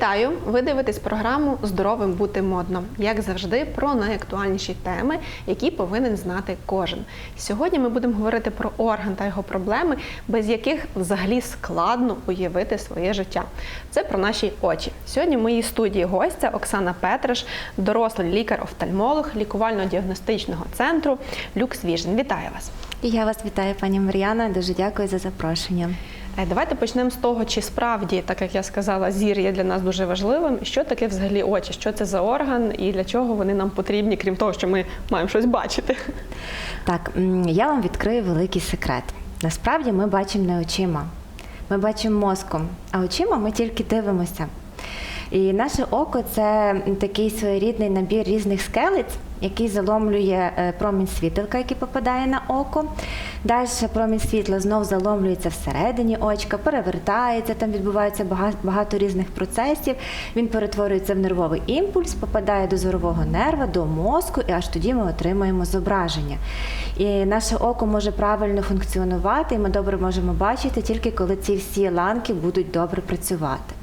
Вітаю! Ви дивитесь програму Здоровим бути модно. Як завжди, про найактуальніші теми, які повинен знати кожен. Сьогодні ми будемо говорити про орган та його проблеми, без яких взагалі складно уявити своє життя. Це про наші очі. Сьогодні в моїй студії гостя Оксана Петраш, дорослий лікар-офтальмолог лікувально-діагностичного центру Люкс Віжн. Вітаю вас! Я вас вітаю, пані Мар'яна. Дуже дякую за запрошення. Е, Давайте почнемо з того, чи справді, так як я сказала, зір є для нас дуже важливим. Що таке взагалі очі? Що це за орган і для чого вони нам потрібні, крім того, що ми маємо щось бачити? Так, я вам відкрию великий секрет. Насправді ми бачимо не очима, ми бачимо мозком, а очима ми тільки дивимося. І наше око це такий своєрідний набір різних скелець, який заломлює е, промінь світилка, який попадає на око. Далі промінь світла знов заломлюється всередині очка, перевертається, там відбувається бага- багато різних процесів. Він перетворюється в нервовий імпульс, попадає до зорового нерва, до мозку, і аж тоді ми отримаємо зображення. І наше око може правильно функціонувати, і ми добре можемо бачити тільки коли ці всі ланки будуть добре працювати.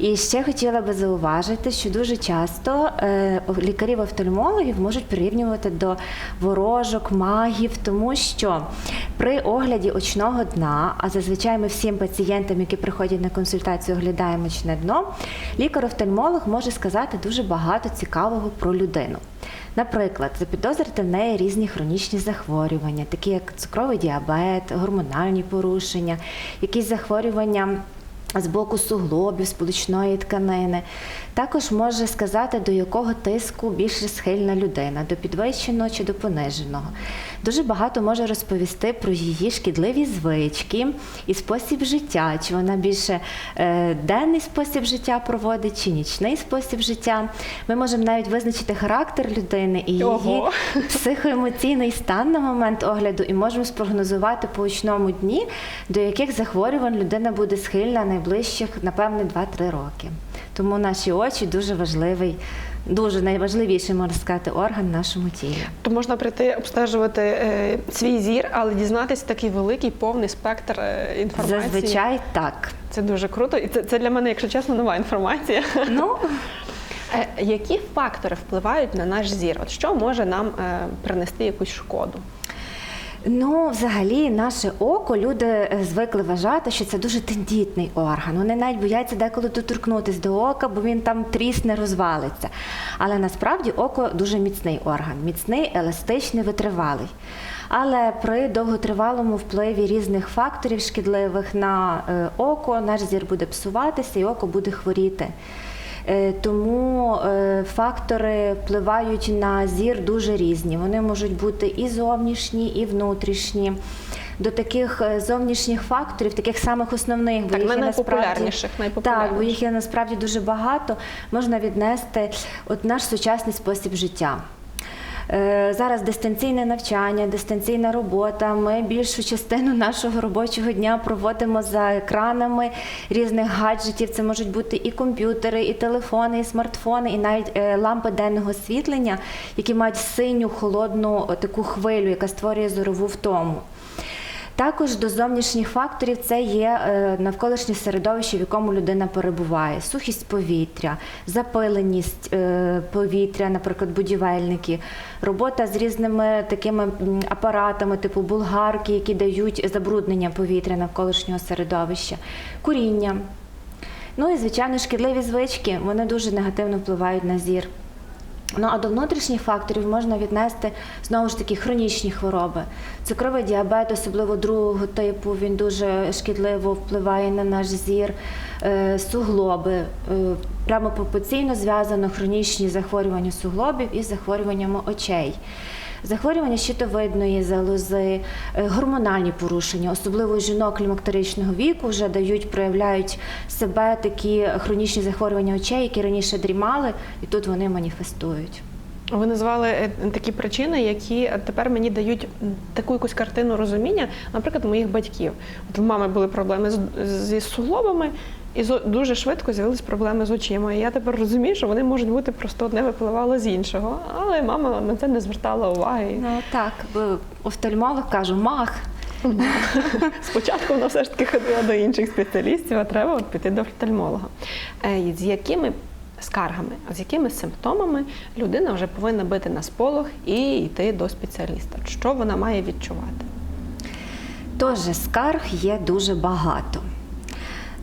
І ще хотіла би зауважити, що дуже часто е, лікарів-офтальмологів можуть прирівнювати до ворожок, магів, тому що при огляді очного дна, а зазвичай ми всім пацієнтам, які приходять на консультацію, оглядаємо очне дно, лікар-офтальмолог може сказати дуже багато цікавого про людину. Наприклад, запідозрити в неї різні хронічні захворювання, такі як цукровий діабет, гормональні порушення, якісь захворювання з боку суглобів, сполучної тканини. Також може сказати, до якого тиску більше схильна людина, до підвищеного чи до пониженого. Дуже багато може розповісти про її шкідливі звички і спосіб життя, чи вона більше е, денний спосіб життя проводить, чи нічний спосіб життя. Ми можемо навіть визначити характер людини і її Ого. психоемоційний стан на момент огляду, і можемо спрогнозувати по очному дні, до яких захворювань людина буде схильна найближчих, напевне, 2-3 роки. Тому наші очі дуже важливий, дуже найважливіший, можна сказати, орган в нашому тілі. То можна прийти обстежувати е, свій зір, але дізнатися такий великий повний спектр е, інформації. Зазвичай так. Це дуже круто, і це, це для мене, якщо чесно, нова інформація. Ну, Е, Які фактори впливають на наш зір? От що може нам е, принести якусь шкоду? Ну, взагалі, наше око люди е, звикли вважати, що це дуже тендітний орган. Вони навіть бояться деколи доторкнутися до ока, бо він там трісне, розвалиться. Але насправді око дуже міцний орган, міцний, еластичний, витривалий. Але при довготривалому впливі різних факторів шкідливих на е, око наш зір буде псуватися і око буде хворіти. Е, Тому е, фактори впливають на зір дуже різні. Вони можуть бути і зовнішні, і внутрішні. До таких е, зовнішніх факторів, таких самих основних, бо Так, їх найпопулярніших, насправді так, бо їх є насправді дуже багато. Можна віднести от наш сучасний спосіб життя. Е, Зараз дистанційне навчання, дистанційна робота. Ми більшу частину нашого робочого дня проводимо за екранами різних гаджетів. Це можуть бути і комп'ютери, і телефони, і смартфони, і навіть е, лампи денного світлення, які мають синю холодну таку хвилю, яка створює зорову втому. Також до зовнішніх факторів це є е, навколишнє середовище, в якому людина перебуває, сухість повітря, запиленість е, повітря, наприклад, будівельники, робота з різними такими апаратами, типу булгарки, які дають забруднення повітря навколишнього середовища, куріння. Ну і звичайно, шкідливі звички вони дуже негативно впливають на зір. Ну а до внутрішніх факторів можна віднести знову ж таки хронічні хвороби. Цукровий діабет, особливо другого типу, він дуже шкідливо впливає на наш зір, Е, суглоби. Е, Прямо пропорційно зв'язано хронічні захворювання суглобів із захворюваннями очей. Захворювання щитовидної залози, е, гормональні порушення, особливо жінок клімактеричного віку, вже дають, проявляють себе такі хронічні захворювання очей, які раніше дрімали, і тут вони маніфестують. Ви назвали е, такі причини, які тепер мені дають таку якусь картину розуміння, наприклад, моїх батьків. От в мами були проблеми з, зі суглобами, і дуже швидко з'явились проблеми з очима. І я тепер розумію, що вони можуть бути просто одне випливало з іншого. Але мама на це не звертала уваги. Ну так, офтальмолог кажу, мах. Спочатку вона все ж таки ходила до інших спеціалістів, а треба от піти до офтальмолога. Е, З якими скаргами, з якими симптомами людина вже повинна бити на сполох і йти до спеціаліста? Що вона має відчувати? Тож скарг є дуже багато.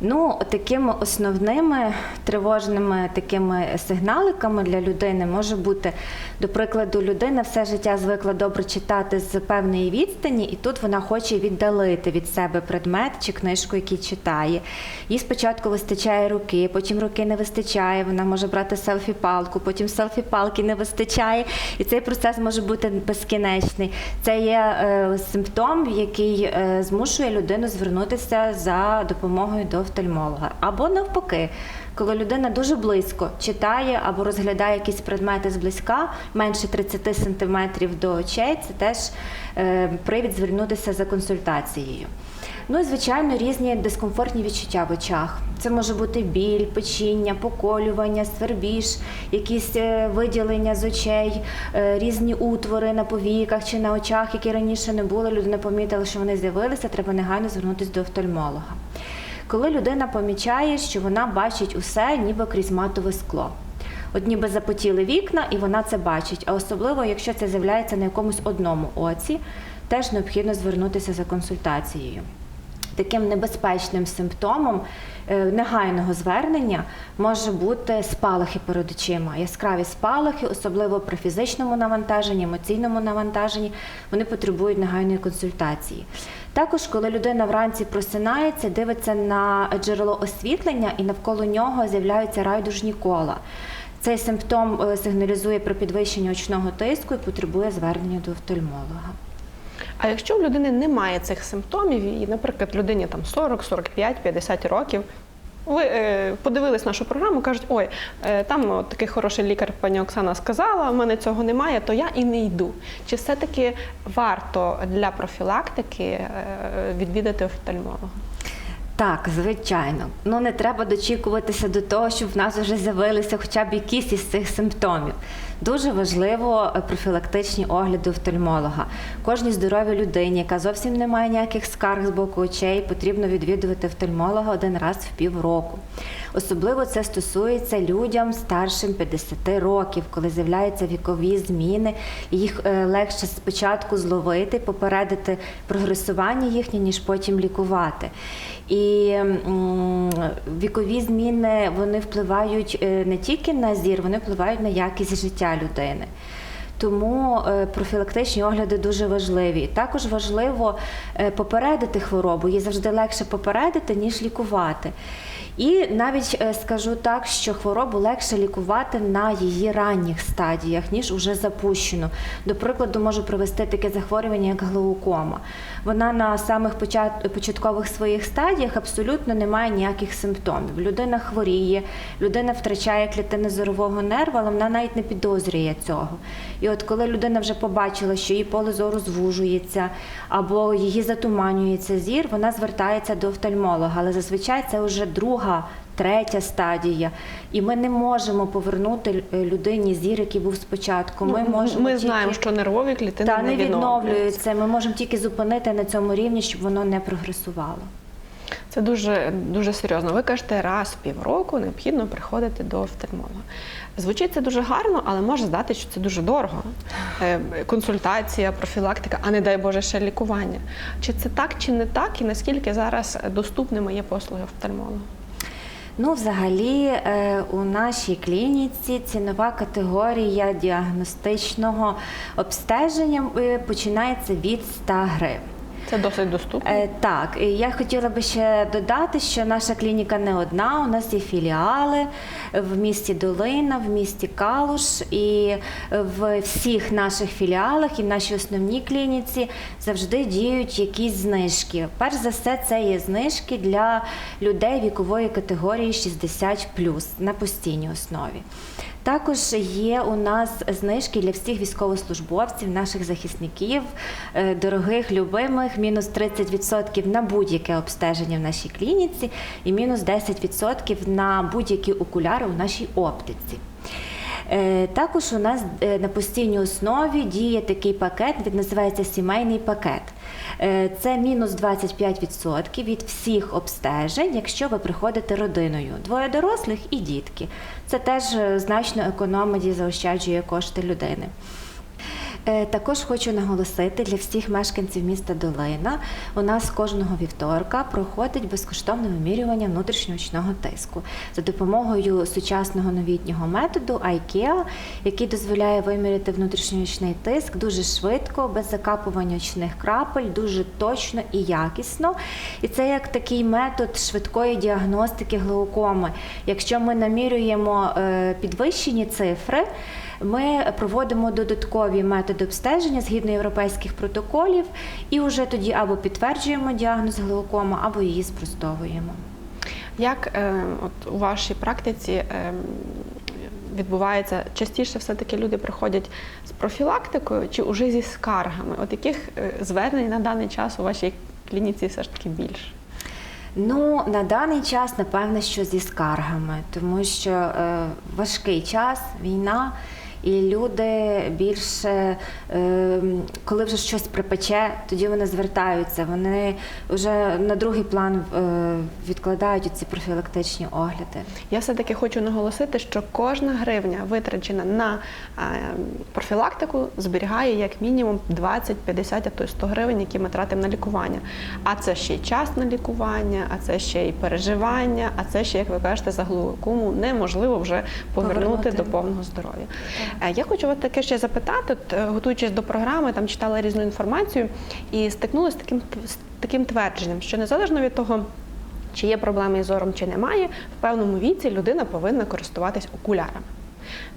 Ну, такими основними тривожними такими сигналиками для людини може бути, до прикладу, людина все життя звикла добре читати з певної відстані, і тут вона хоче віддалити від себе предмет чи книжку, який читає. Їй спочатку вистачає руки, потім руки не вистачає. Вона може брати селфі-палку, потім селфі-палки не вистачає, і цей процес може бути безкінечний. Це є е, симптом, який е, змушує людину звернутися за допомогою до офтальмолога. Або навпаки, коли людина дуже близько читає або розглядає якісь предмети зблизька, менше 30 сантиметрів до очей, це теж е, привід звернутися за консультацією. Ну і звичайно, різні дискомфортні відчуття в очах. Це може бути біль, печіння, поколювання, свербіж, якісь е, виділення з очей, е, різні утвори на повіках чи на очах, які раніше не були. Людина помітила, що вони з'явилися, треба негайно звернутися до офтальмолога. Коли людина помічає, що вона бачить усе, ніби крізь матове скло. От ніби запотіли вікна, і вона це бачить. А особливо, якщо це з'являється на якомусь одному оці, теж необхідно звернутися за консультацією. Таким небезпечним симптомом е, негайного звернення може бути спалахи перед очима. Яскраві спалахи, особливо при фізичному навантаженні, емоційному навантаженні, вони потребують негайної консультації. Також, коли людина вранці просинається, дивиться на джерело освітлення і навколо нього з'являються райдужні кола. Цей симптом е, сигналізує про підвищення очного тиску і потребує звернення до офтальмолога. А якщо в людини немає цих симптомів, і, наприклад, людині там 40, 45, 50 років. Ви е, подивились нашу програму, кажуть, ой, е, там от такий хороший лікар, пані Оксана сказала, в мене цього немає, то я і не йду. Чи все-таки варто для профілактики е, відвідати офтальмолога? Так, звичайно. Ну не треба дочікуватися до того, щоб в нас вже з'явилися хоча б якісь із цих симптомів. Дуже важливо е, профілактичні огляди офтальмолога. Кожній здоровій людині, яка зовсім не має ніяких скарг з боку очей, потрібно відвідувати офтальмолога один раз в півроку. Особливо це стосується людям старшим 50 років, коли з'являються вікові зміни, їх е, легше спочатку зловити, попередити прогресування їхнє, ніж потім лікувати. І вікові зміни вони впливають е, не тільки на зір, вони впливають на якість життя людини. Тому е, профілактичні огляди дуже важливі. Також важливо попередити хворобу. Її завжди легше попередити, ніж лікувати. І навіть е, скажу так, що хворобу легше лікувати на її ранніх стадіях, ніж уже запущену. До прикладу, можу привести таке захворювання, як глаукома. Вона на самих початкових своїх стадіях абсолютно не має ніяких симптомів. Людина хворіє, людина втрачає клітини зорового нерва, але вона навіть не підозрює цього. І от коли людина вже побачила, що її поле зору звужується або її затуманюється зір, вона звертається до офтальмолога. Але зазвичай це вже друга. Третя стадія, і ми не можемо повернути е, людині зір, який був спочатку. Ми Ну, можемо ми тільки... знаємо, що нервові клітини Та не не відновлюються. Ми можемо тільки зупинити на цьому рівні, щоб воно не прогресувало. Це дуже дуже серйозно. Ви кажете, раз в півроку необхідно приходити до офтальмолога. Звучить це дуже гарно, але може здати, що це дуже дорого. Е, Консультація, профілактика, а не дай Боже, ще лікування. Чи це так, чи не так, і наскільки зараз доступними є послуги офтальмолога? Ну, взагалі, е, у нашій клініці цінова категорія діагностичного обстеження е, починається від 100 гривень. Це досить доступно. Е, Так, і я хотіла би ще додати, що наша клініка не одна. У нас є філіали в місті Долина, в місті Калуш, і в всіх наших філіалах і в нашій основній клініці завжди діють якісь знижки. Перш за все, це є знижки для людей вікової категорії 60 на постійній основі. Також є у нас знижки для всіх військовослужбовців, наших захисників, е, дорогих, любимих, мінус 30% на будь-яке обстеження в нашій клініці і мінус 10% на будь-які окуляри у нашій оптиці. Е, Також у нас е, на постійній основі діє такий пакет, він називається сімейний пакет. Е, Це мінус 25% від всіх обстежень, якщо ви приходите родиною. Двоє дорослих і дітки. Це теж значно економить і заощаджує кошти людини. Е, Також хочу наголосити для всіх мешканців міста Долина. У нас кожного вівторка проходить безкоштовне вимірювання внутрішньоочного тиску за допомогою сучасного новітнього методу IKEA, який дозволяє виміряти внутрішньоочний тиск дуже швидко, без закапування очних крапель, дуже точно і якісно. І це як такий метод швидкої діагностики глаукоми. Якщо ми намірюємо е, підвищені цифри. Ми проводимо додаткові методи обстеження згідно європейських протоколів, і вже тоді або підтверджуємо діагноз глаукома, або її спростовуємо. Як е, от у вашій практиці е, відбувається частіше, все-таки люди приходять з профілактикою чи уже зі скаргами? От яких е, звернень на даний час у вашій клініці все ж таки більше? Ну, на даний час, напевне, що зі скаргами, тому що е, важкий час, війна. І люди більше, е, коли вже щось припече, тоді вони звертаються. Вони вже на другий план е, відкладають ці профілактичні огляди. Я все-таки хочу наголосити, що кожна гривня, витрачена на е, профілактику, зберігає як мінімум 20, 50, а то й 100 гривень, які ми тратимо на лікування. А це ще й час на лікування, а це ще й переживання, а це ще, як ви кажете, за глаукому неможливо вже повернути, Повернути. до повного здоров'я. Е, Я хочу вас таке ще запитати, от, е, готуючись до програми, там читала різну інформацію і стикнулася з таким з таким твердженням, що незалежно від того. Чи є проблеми із зором, чи немає, в певному віці людина повинна користуватись окулярами.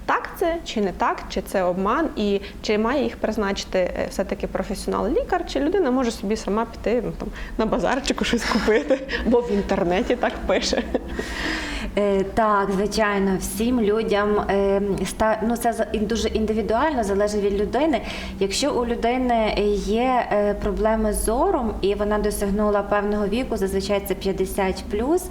Так це чи не так, чи це обман, і чи має їх призначити е, все-таки професіонал-лікар, чи людина може собі сама піти ну, там, на базарчику щось купити, бо в інтернеті так пише. Е, Так, звичайно, всім людям е, ну, це дуже індивідуально залежить від людини. Якщо у людини є е, проблеми з зором і вона досягнула певного віку, зазвичай це 50 плюс,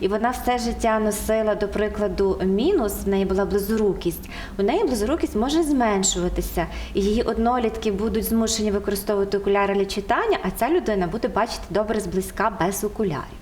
і вона все життя носила, до прикладу, мінус, в неї була близорукість. У неї близорукість може зменшуватися, і її однолітки будуть змушені використовувати окуляри для читання, а ця людина буде бачити добре зблизька без окулярів.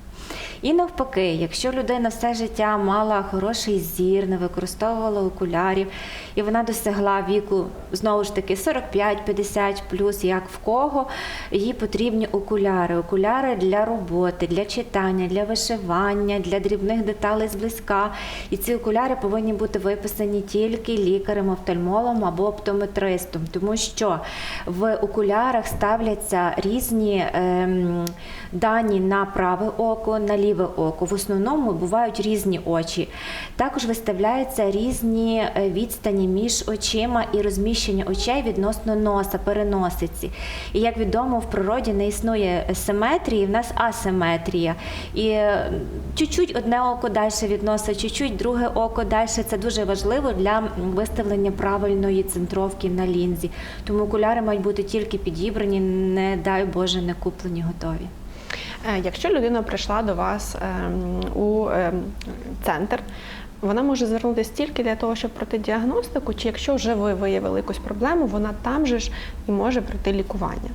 І навпаки, якщо людина все життя мала хороший зір, не використовувала окулярів, і вона досягла віку знову ж таки 45-50 плюс, як в кого, їй потрібні окуляри. Окуляри для роботи, для читання, для вишивання, для дрібних деталей зблизька. І ці окуляри повинні бути виписані тільки лікарем, офтальмологом або оптометристом, тому що в окулярах ставляться різні ем, дані на праве око, на ліве око. В основному бувають різні очі. Також виставляються різні е, відстані між очима і розміщення очей відносно носа, переносиці. І як відомо, в природі не існує симетрії, в нас асиметрія. І е, чуть-чуть одне око далі відносить, чуть-чуть друге око далі. Це дуже важливо для виставлення правильної центровки на лінзі. Тому окуляри мають бути тільки підібрані, не дай Боже, не куплені готові. Е, Якщо людина прийшла до вас ем, у ем, центр, вона може звернутися тільки для того, щоб пройти діагностику, чи якщо вже ви виявили якусь проблему, вона там же ж і може пройти лікування.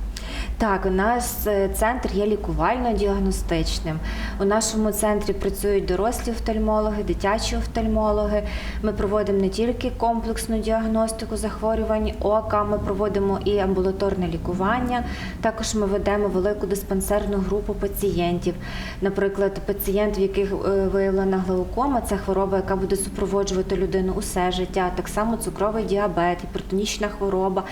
Так, у нас е, центр є лікувально-діагностичним. У нашому центрі працюють дорослі офтальмологи, дитячі офтальмологи. Ми проводимо не тільки комплексну діагностику захворювань ока, ми проводимо і амбулаторне лікування. Також ми ведемо велику диспансерну групу пацієнтів. Наприклад, пацієнт, в яких е, виявлена глаукома, це хвороба, яка буде супроводжувати людину усе життя. Так само цукровий діабет, гіпертонічна хвороба.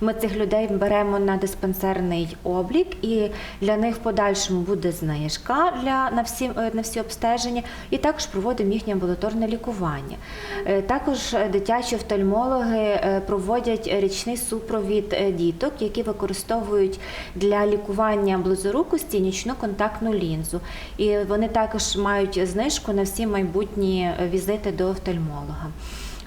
Ми цих людей беремо на диспансерний облік, і для них в подальшому буде знижка для на всі е, на всі обстеження, і також проводимо їхнє амбулаторне лікування. Е, Також дитячі офтальмологи е, проводять річний супровід діток, які використовують для лікування близорукості нічну контактну лінзу. І вони також мають знижку на всі майбутні візити до офтальмолога.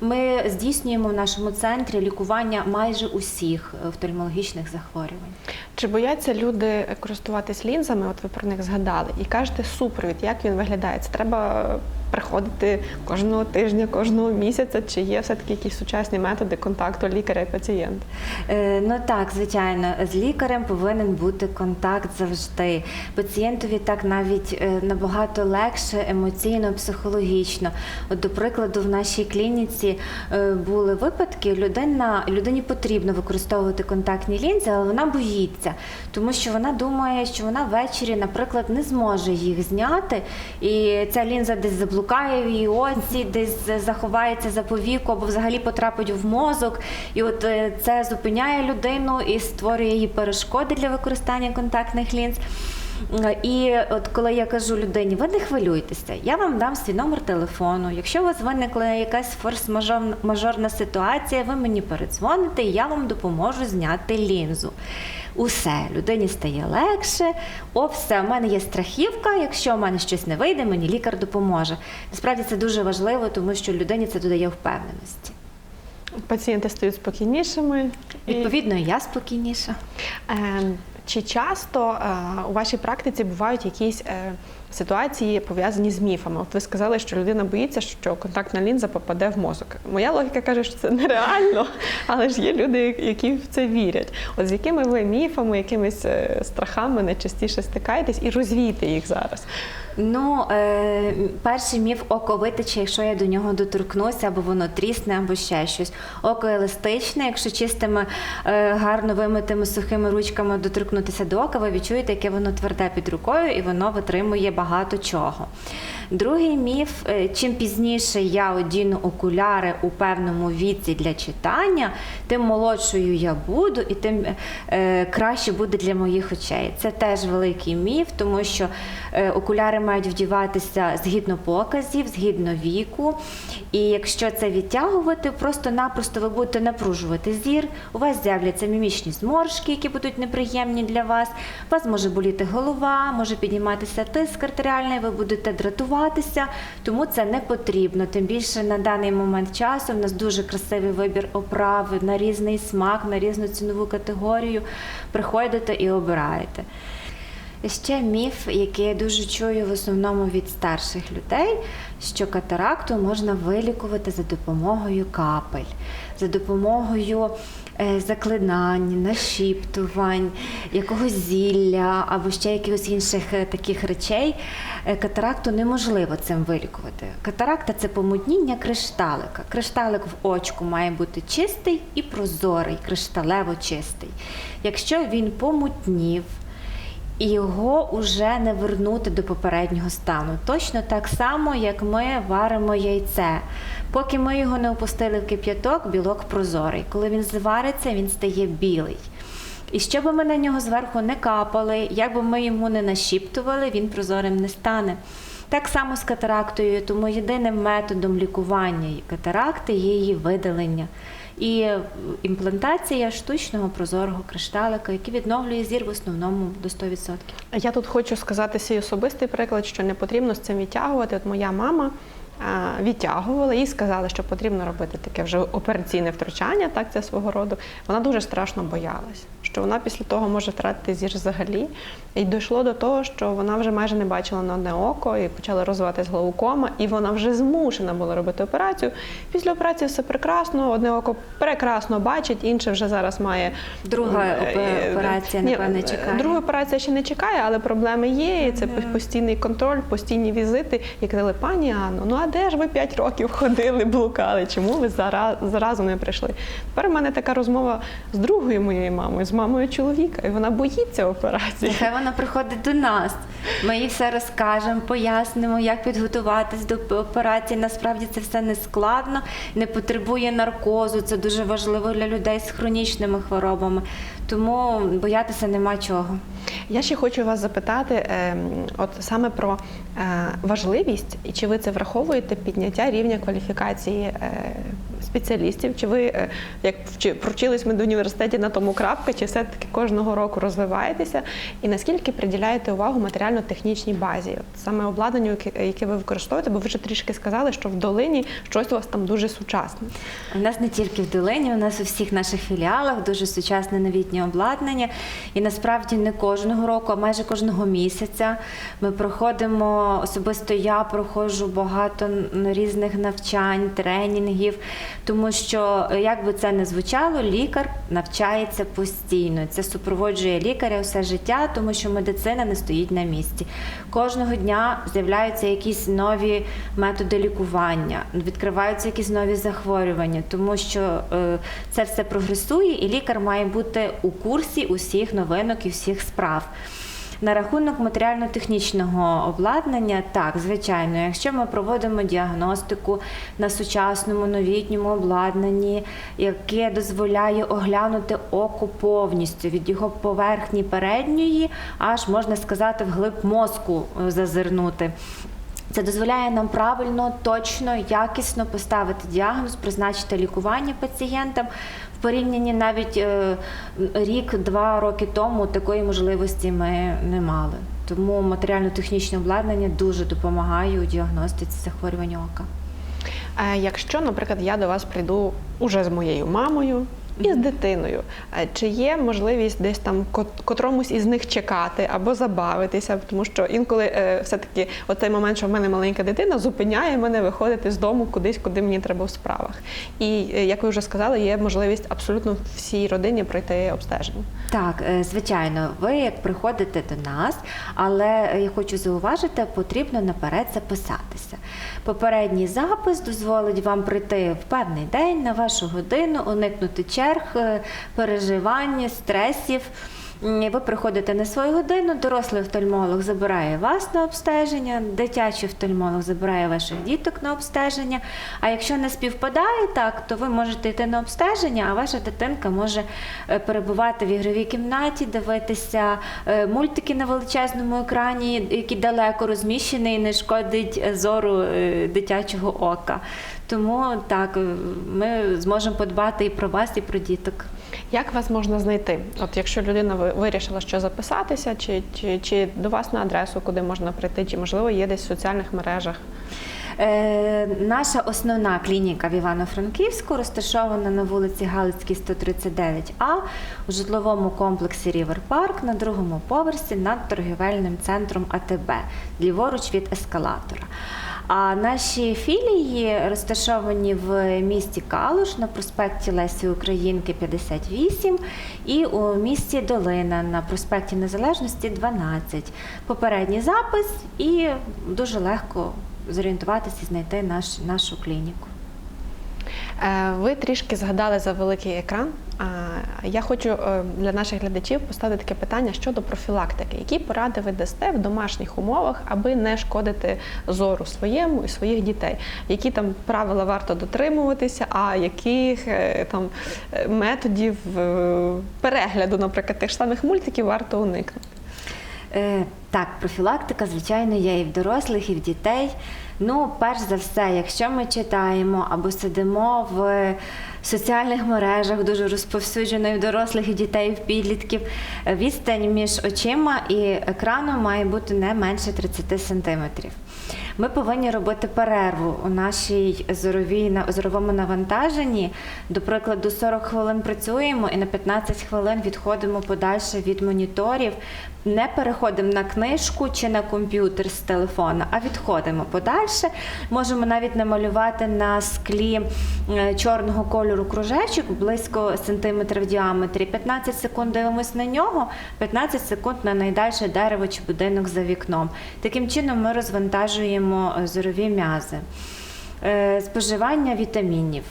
Ми здійснюємо в нашому центрі лікування майже усіх офтальмологічних захворювань. Чи бояться люди користуватись лінзами? От ви про них згадали, і кажете супровід, як він виглядає? Це треба приходити кожного тижня, кожного місяця? Чи є все-таки якісь сучасні методи контакту лікаря і пацієнта? Е, Ну так, звичайно, з лікарем повинен бути контакт завжди. Пацієнтові так навіть е, набагато легше емоційно, психологічно. От, до прикладу, в нашій клініці е, були випадки, людина, людині потрібно використовувати контактні лінзи, але вона боїться, тому що вона думає, що вона ввечері, наприклад, не зможе їх зняти, і ця лінза десь заблукає її оці, десь заховається за повіку або взагалі потрапить в мозок. І от е, це зупиняє людину і створює її перешкоди для використання контактних лінз. І от коли я кажу людині, ви не хвилюйтеся, я вам дам свій номер телефону. Якщо у вас виникла якась форс-мажорна ситуація, ви мені передзвоните, і я вам допоможу зняти лінзу. Усе, людині стає легше. О, все, в мене є страхівка. Якщо в мене щось не вийде, мені лікар допоможе. Насправді це дуже важливо, тому що людині це додає впевненості. Пацієнти стають спокійнішими. Відповідно, і я спокійніша. Е, Чи часто е, у вашій практиці бувають якісь е, ситуації пов'язані з міфами? От ви сказали, що людина боїться, що контактна лінза попаде в мозок. Моя логіка каже, що це нереально, але ж є люди, які в це вірять. От з якими ви міфами, якимись е, страхами найчастіше стикаєтесь і розвійте їх зараз. Ну, е, перший міф око витече, якщо я до нього доторкнуся, або воно трісне, або ще щось. Око еластичне, якщо чистими, е, гарно вимитими сухими ручками доторкнутися до ока, ви відчуєте, яке воно тверде під рукою, і воно витримує багато чого. Другий міф: е, чим пізніше я одіну окуляри у певному віці для читання, тим молодшою я буду і тим е, краще буде для моїх очей. Це теж великий міф, тому що е, окуляри мають вдіватися згідно показів, згідно віку. І якщо це відтягувати, просто-напросто ви будете напружувати зір, у вас з'являться мімічні зморшки, які будуть неприємні для вас. У вас може боліти голова, може підніматися тиск артеріальний, ви будете дратуватися, тому це не потрібно. Тим більше на даний момент часу в нас дуже красивий вибір оправи на різний смак, на різну цінову категорію. Приходите і обираєте. Ще міф, який я дуже чую в основному від старших людей, що катаракту можна вилікувати за допомогою капель, за допомогою е, заклинань, нашіптувань, якогось зілля або ще якихось інших е, таких речей. Е, Катаракту неможливо цим вилікувати. Катаракта це помутніння кришталика. Кришталик в очку має бути чистий і прозорий, кришталево чистий. Якщо він помутнів, і його вже не вернути до попереднього стану. Точно так само, як ми варимо яйце. Поки ми його не опустили в кип'яток, білок прозорий. Коли він звариться, він стає білий. І що би ми на нього зверху не капали, як би ми йому не нашіптували, він прозорим не стане. Так само з катарактою, тому єдиним методом лікування катаракти є її видалення. І імплантація штучного прозорого кришталика, який відновлює зір в основному до 100%. Я тут хочу сказати свій особистий приклад, що не потрібно з цим відтягувати. От моя мама відтягувала і сказали, що потрібно робити таке вже операційне втручання, так це свого роду. Вона дуже страшно боялась, що вона після того може втратити зір взагалі. І дійшло до того, що вона вже майже не бачила на одне око і почала розвиватись глаукома, і вона вже змушена була робити операцію. Після операції все прекрасно, одне око прекрасно бачить, інше вже зараз має Друга Е, операція, напевне, е, чекає. Друга операція ще не чекає, але проблеми є. І це постійний контроль, постійні візити. І казали, пані Анно, ну а де ж ви 5 років ходили, блукали? Чому ви зараз заразу не прийшли? Тепер в мене така розмова з другою моєю мамою, з мамою чоловіка, і вона боїться операції. Нехай вона приходить до нас. Ми їй все розкажемо, пояснимо, як підготуватись до операції. Насправді це все не складно, не потребує наркозу. Це дуже важливо для людей з хронічними хворобами. Тому боятися нема чого. Я ще хочу вас запитати, ем, от саме про е, важливість, і чи ви це враховуєте підняття рівня кваліфікації е, спеціалістів? Чи ви е, як вчи- провчились ми до університеті на тому крапка, чи все-таки кожного року розвиваєтеся? І наскільки приділяєте увагу матеріально-технічній базі? Саме обладнанню, яке, яке ви використовуєте, бо ви вже трішки сказали, що в долині щось у вас там дуже сучасне. У нас не тільки в долині, у нас у всіх наших філіалах дуже сучасне новітнє обладнання. І насправді не кожного року, а майже кожного місяця. Ми проходимо особисто я проходжу багато різних навчань, тренінгів, тому що е, як би це не звучало, лікар навчається постійно. Це супроводжує лікаря все життя, тому що медицина не стоїть на місці. Кожного дня з'являються якісь нові методи лікування, відкриваються якісь нові захворювання, тому що е, це все прогресує, і лікар має бути у курсі усіх новинок і всіх справ. На рахунок матеріально-технічного обладнання, так, звичайно, якщо ми проводимо діагностику на сучасному новітньому обладнанні, яке дозволяє оглянути око повністю від його поверхні передньої, аж можна сказати, вглиб мозку е, зазирнути. Це дозволяє нам правильно, точно, якісно поставити діагноз, призначити лікування пацієнтам. Порівнянні навіть е, рік-два роки тому такої можливості ми не мали. Тому матеріально-технічне обладнання дуже допомагає у діагностиці захворювання ока. А Якщо, наприклад, я до вас прийду уже з моєю мамою і з дитиною, чи є можливість десь там кот- котромусь із них чекати або забавитися? Тому що інколи е, все-таки оцей момент, що в мене маленька дитина, зупиняє мене виходити з дому кудись, куди мені треба в справах. І е, як ви вже сказали, є можливість абсолютно всій родині пройти обстеження. Так, е, звичайно, ви як приходите до нас, але я хочу зауважити, потрібно наперед записатися. Попередній запис дозволить вам прийти в певний день на вашу годину, уникнути черг, переживання переживань, стресів. Ви приходите на свою годину, дорослий офтальмолог забирає вас на обстеження, дитячий офтальмолог забирає ваших діток на обстеження. А якщо не співпадає так, то ви можете йти на обстеження, а ваша дитинка може е, перебувати в ігровій кімнаті, дивитися е, мультики на величезному екрані, які далеко розміщені і не шкодить е, зору дитячого ока. Тому так, ми зможемо подбати і про вас, і про діток. Як вас можна знайти? От якщо людина вирішила, що записатися, чи, чи, чи до вас на адресу, куди можна прийти, чи можливо є десь в соціальних мережах? Е, наша основна клініка в Івано-Франківську розташована на вулиці Галицькій, 139А у житловому комплексі Рівер Парк на другому поверсі над торгівельним центром АТБ, ліворуч від ескалатора. А наші філії розташовані в місті Калуш на проспекті Лесі Українки 58 і у місті Долина на проспекті Незалежності 12. Попередній запис і дуже легко зорієнтуватися і знайти наш, нашу клініку. Е, Ви трішки згадали за великий екран. Я хочу е, для наших глядачів поставити таке питання щодо профілактики. Які поради ви дасте в домашніх умовах, аби не шкодити зору своєму і своїх дітей? Які там правила варто дотримуватися, а яких е, там е, методів перегляду, наприклад, тих самих мультиків варто уникнути? Так, профілактика, звичайно, є і в дорослих, і в дітей. Ну, перш за все, якщо ми читаємо або сидимо в соціальних мережах, дуже розповсюджено і в дорослих, і в дітей, і в підлітків, е, відстань між очима і екраном має бути не менше 30 сантиметрів. Ми повинні робити перерву у нашій зоровій зоровому навантаженні. До прикладу, 40 хвилин працюємо і на 15 хвилин відходимо подальше від моніторів. Не переходимо на книжку чи на комп'ютер з телефона, а відходимо подальше. Можемо навіть намалювати на склі е, чорного кольору кружечок близько сантиметра в діаметрі. 15 секунд дивимось на нього, 15 секунд на найдальше дерево чи будинок за вікном. Таким чином ми розвантажуємо е, зорові м'язи. Е, Споживання вітамінів.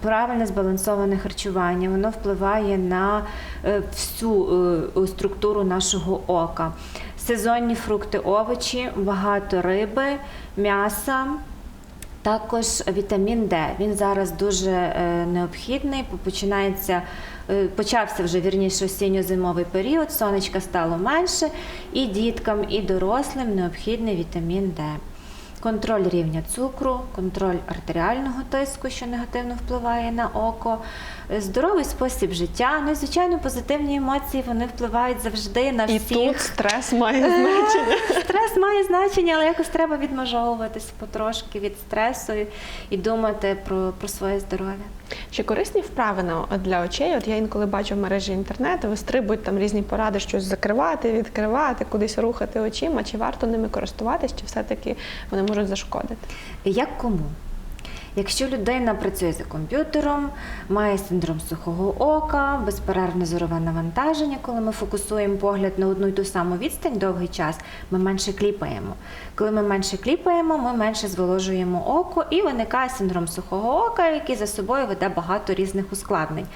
Правильне збалансоване харчування, воно впливає на е, всю структуру нашого ока. Сезонні фрукти, овочі, багато риби, м'яса. Також вітамін Д. Він зараз дуже необхідний. Починається, почався вже вірніше осінньо-зимовий період, сонечка стало менше, і діткам, і дорослим необхідний вітамін Д. контроль рівня цукру, контроль артеріального тиску, що негативно впливає на око, е, здоровий спосіб життя. Ну і звичайно, позитивні емоції вони впливають завжди на І тут стрес має значення. Стрес має значення, але якось треба відмежовуватись потрошки від стресу і, думати про, про своє здоров'я. Чи корисні вправи на- для очей? От я інколи бачу в мережі інтернету, вистрибують там різні поради, щось закривати, відкривати, кудись рухати очима. Чи варто ними користуватись, чи все-таки вони можуть зашкодити? Як кому? Якщо людина працює за комп'ютером, має синдром сухого ока, безперервне зорове навантаження, коли ми фокусуємо погляд на одну й ту саму відстань довгий час, ми менше кліпаємо. Коли ми менше кліпаємо, ми менше зволожуємо око і виникає синдром сухого ока, який за собою веде багато різних ускладнень.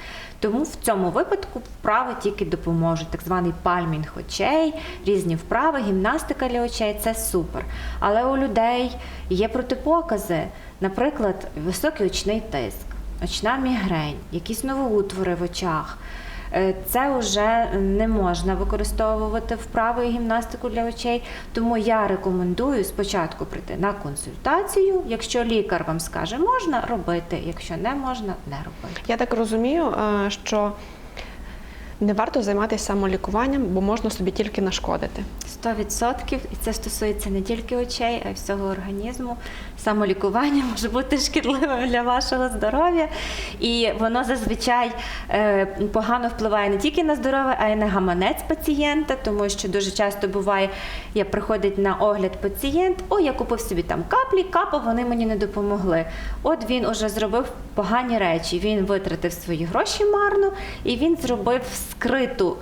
Тому в цьому випадку вправи тільки допоможуть. Так званий пальмінг очей, різні вправи, гімнастика для очей це супер. Але у людей є протипокази, наприклад, високий очний тиск, очна мігрень, якісь новоутвори в очах. Е, Це вже не можна використовувати вправи і гімнастику для очей. Тому я рекомендую спочатку прийти на консультацію. Якщо лікар вам скаже, можна робити, якщо не можна, не робити. Я так розумію, е, що не варто займатися самолікуванням, бо можна собі тільки нашкодити. 100% і це стосується не тільки очей, а й всього організму. Самолікування може бути шкідливим для вашого здоров'я, і воно зазвичай е, погано впливає не тільки на здоров'я, а й на гаманець пацієнта, тому що дуже часто буває, як приходить на огляд пацієнт, о, я купив собі там каплі, капав, вони мені не допомогли. От він уже зробив погані речі. Він витратив свої гроші марно, і він зробив скриту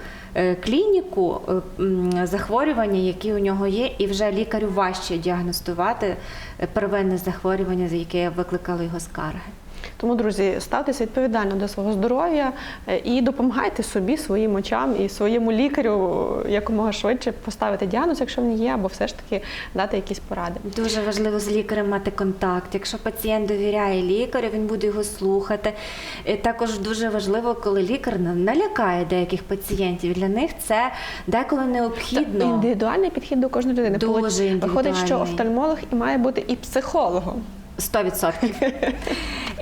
клініку е, захворювання, які у нього є, і вже лікарю важче діагностувати е, первинне захворювання, за яке викликали його скарги. Тому, друзі, ставтеся відповідально до свого здоров'я е, і допомагайте собі, своїм очам і своєму лікарю якомога швидше поставити діагноз, якщо він є, або все ж таки дати якісь поради. Дуже важливо з лікарем мати контакт. Якщо пацієнт довіряє лікарю, він буде його слухати. Е, Також дуже важливо, коли лікар на- налякає деяких пацієнтів. Для них це деколи необхідно. Індивідуальний підхід до кожної людини. Дуже Виходить, що офтальмолог і має бути і психологом. 100%.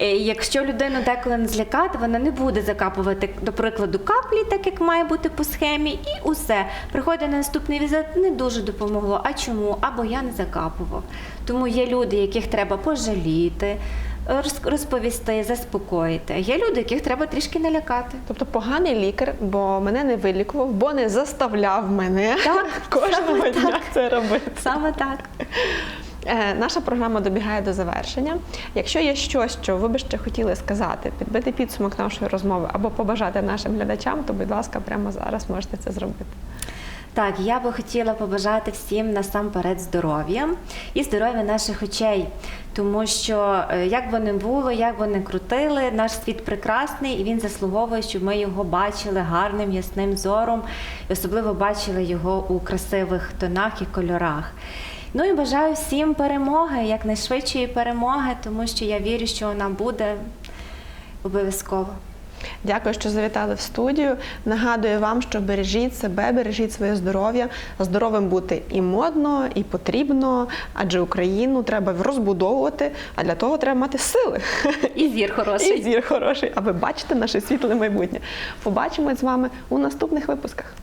Е, Якщо людину деколи не злякати, вона не буде закапувати, до прикладу, каплі, так як має бути по схемі, і усе. Приходить на наступний візит, не дуже допомогло. А чому? Або я не закапував. Тому є люди, яких треба пожаліти, роз- розповісти, заспокоїти. Є люди, яких треба трішки налякати. Тобто поганий лікар, бо мене не вилікував, бо не заставляв мене Так, кожного дня так. це робити. Саме так. Е, Наша програма добігає до завершення. Якщо є щось, що ви би ще хотіли сказати, підбити підсумок нашої розмови або побажати нашим глядачам, то, будь ласка, прямо зараз можете це зробити. Так, я би хотіла побажати всім насамперед здоров'я і здоров'я наших очей, тому що е, як би не було, як би не крутили, наш світ прекрасний і він заслуговує, щоб ми його бачили гарним, ясним зором, і особливо бачили його у красивих тонах і кольорах. Ну і бажаю всім перемоги, якнайшвидшої перемоги, тому що я вірю, що вона буде обов'язково. Дякую, що завітали в студію. Нагадую вам, що бережіть себе, бережіть своє здоров'я. Здоровим бути і модно, і потрібно, адже Україну треба розбудовувати, а для того треба мати сили. І зір І зір хороший, аби бачити наше світле майбутнє. Побачимось з вами у наступних випусках.